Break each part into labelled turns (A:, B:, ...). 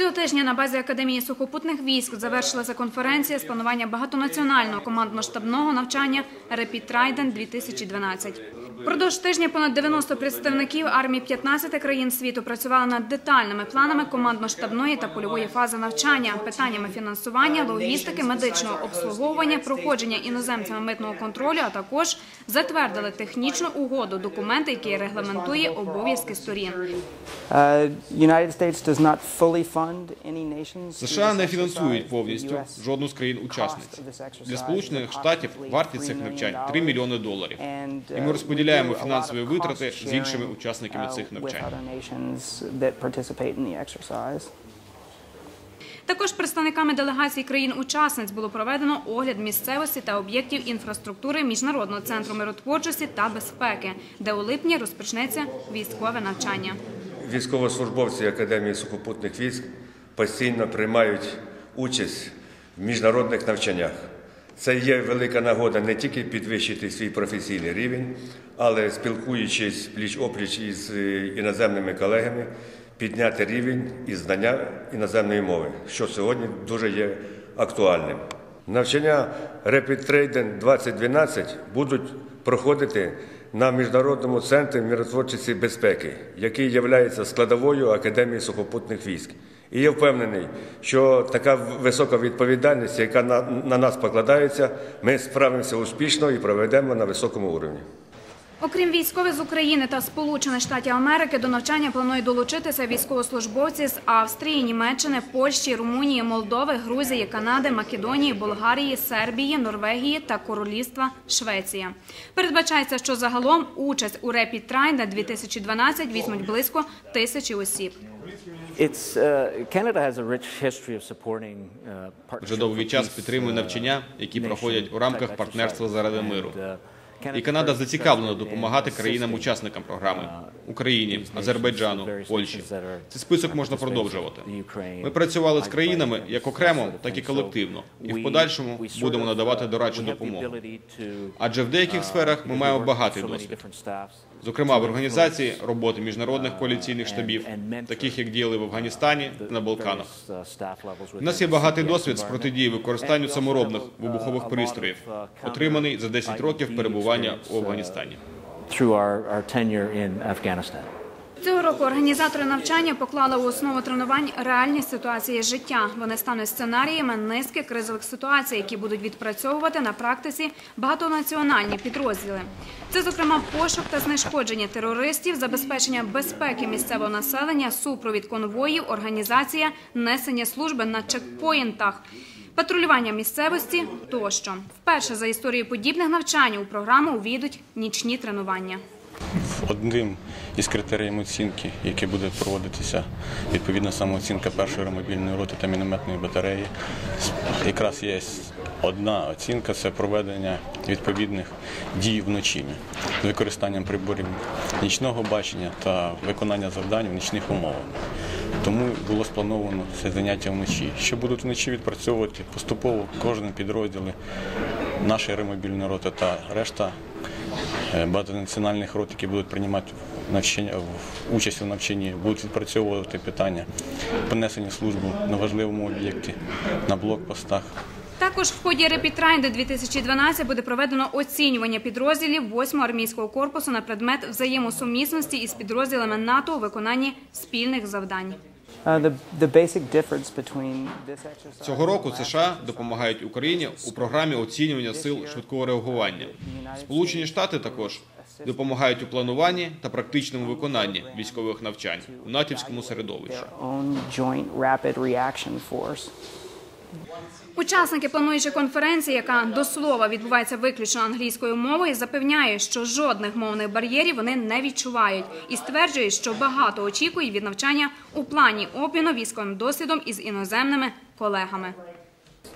A: Цього тижня на базі Академії сухопутних військ завершилася конференція з планування багатонаціонального командно-штабного навчання «Репід Трайден 2012 Продовж тижня понад 90 представників армії 15 країн світу працювали над детальними планами командно-штабної та польової фази навчання, питаннями фінансування, логістики, медичного обслуговування, проходження іноземцями митного контролю, а також затвердили технічну угоду, документи, який регламентує обов'язки сторін.
B: Nations.
C: США не фінансують повністю жодну з країн-учасниць. Для Сполучених Штатів вартість цих навчань 3 мільйони доларів. І ми розподіляємо фінансові витрати з іншими учасниками цих навчань.
A: Також представниками делегацій країн-учасниць було проведено огляд місцевості та об'єктів інфраструктури Міжнародного центру миротворчості та безпеки, де у липні розпочнеться військове навчання.
D: Військовослужбовці Академії сухопутних військ постійно приймають участь в міжнародних навчаннях. Це є велика нагода не тільки підвищити свій професійний рівень, але спілкуючись пліч-опліч із е, іноземними колегами, підняти рівень і знання іноземної мови, що сьогодні дуже є актуальним. Навчання Rapid Trading 2012 будуть проходити на Міжнародному центрі миротворчості безпеки, який є складовою Академії сухопутних військ. І я впевнений, що така висока відповідальність, яка на, на нас покладається, ми справимося успішно і проведемо на високому уровні.
A: Окрім військових з України та Сполучених Штатів Америки, до навчання планують долучитися військовослужбовці з Австрії, Німеччини, Польщі, Румунії, Молдови, Грузії, Канади, Македонії, Болгарії, Сербії, Норвегії та Королівства Швеція. Передбачається, що загалом участь у Rapid Train 2012 візьмуть близько тисячі осіб.
E: Uh, uh,
C: Вже довгий час підтримує навчання, які проходять у рамках партнерства заради миру. І Канада зацікавлена допомагати країнам-учасникам програми Україні, Азербайджану, Польщі. Цей список можна продовжувати. Ми працювали з країнами як окремо, так і колективно, і в подальшому будемо надавати дорадчу допомогу. Адже в деяких сферах ми маємо багатий досвід. Зокрема, в організації роботи міжнародних коаліційних штабів, таких як діяли в Афганістані та на Балканах. У нас є багатий досвід з протидії використанню саморобних вибухових пристроїв, отриманий за 10 років перебування у Афганістані.
A: Цього року організатори навчання поклали у основу тренувань реальні ситуації життя. Вони стануть сценаріями низки кризових ситуацій, які будуть відпрацьовувати на практиці багатонаціональні підрозділи. Це, зокрема, пошук та знешкодження терористів, забезпечення безпеки місцевого населення, супровід конвоїв, організація, несення служби на чекпоїнтах. Патрулювання місцевості тощо вперше за історією подібних навчань у програму увійдуть нічні тренування.
F: Одним із критеріїв оцінки, який буде проводитися відповідна самооцінка першої аеромобільної роти та мінометної батареї, якраз є одна оцінка це проведення відповідних дій вночі з використанням приборів нічного бачення та виконання завдань в нічних умовах. Тому було сплановано це заняття вночі. Що будуть вночі відпрацьовувати поступово кожен підрозділ нашої аеромобільної роти та решта багатонаціональних рот, які будуть приймати навчання участь у навчанні, будуть відпрацьовувати питання понесення служби на важливому об'єкті, на блокпостах.
A: Також в ході «Репітрайнди» 2012 буде проведено оцінювання підрозділів 8-го армійського корпусу на предмет взаємосумісності із підрозділами НАТО у виконанні спільних завдань.
B: Uh,
C: Цього року США допомагають Україні у програмі оцінювання сил швидкого реагування. Сполучені Штати також допомагають у плануванні та практичному виконанні військових навчань у натівському середовищі.
A: Учасники плануючої конференції, яка до слова відбувається виключно англійською мовою, запевняють, що жодних мовних бар'єрів вони не відчувають і стверджують, що багато очікують від навчання у плані обміну військовим досвідом із іноземними колегами.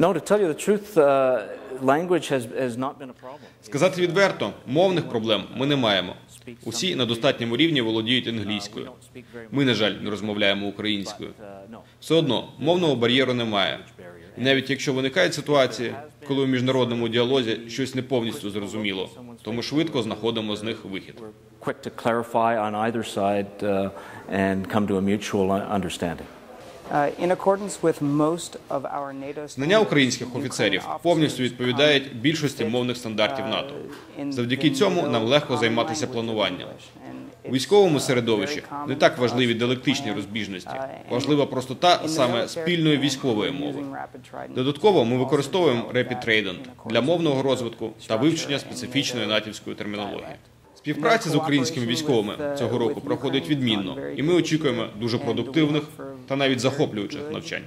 E: No, to tell you the truth, uh,
C: Сказати відверто, мовних проблем ми не маємо. Усі на достатньому рівні володіють англійською. Ми, на жаль, не розмовляємо українською. Все одно мовного бар'єру немає. І навіть якщо виникають ситуації, коли у міжнародному діалозі щось не повністю зрозуміло, то ми швидко знаходимо з них вихід.
E: Uh, understanding.
B: NATO
C: Знання українських офіцерів повністю відповідають більшості мовних стандартів НАТО. Завдяки цьому нам легко займатися плануванням. У військовому середовищі не так важливі діалектичні розбіжності.
B: uh,
C: Важлива простота саме спільної військової мови. Додатково ми використовуємо Rapid Trident для мовного розвитку та вивчення специфічної натівської термінології. Співпраця з українськими військовими цього року проходить відмінно, і ми очікуємо дуже продуктивних та навіть захоплюючих навчань.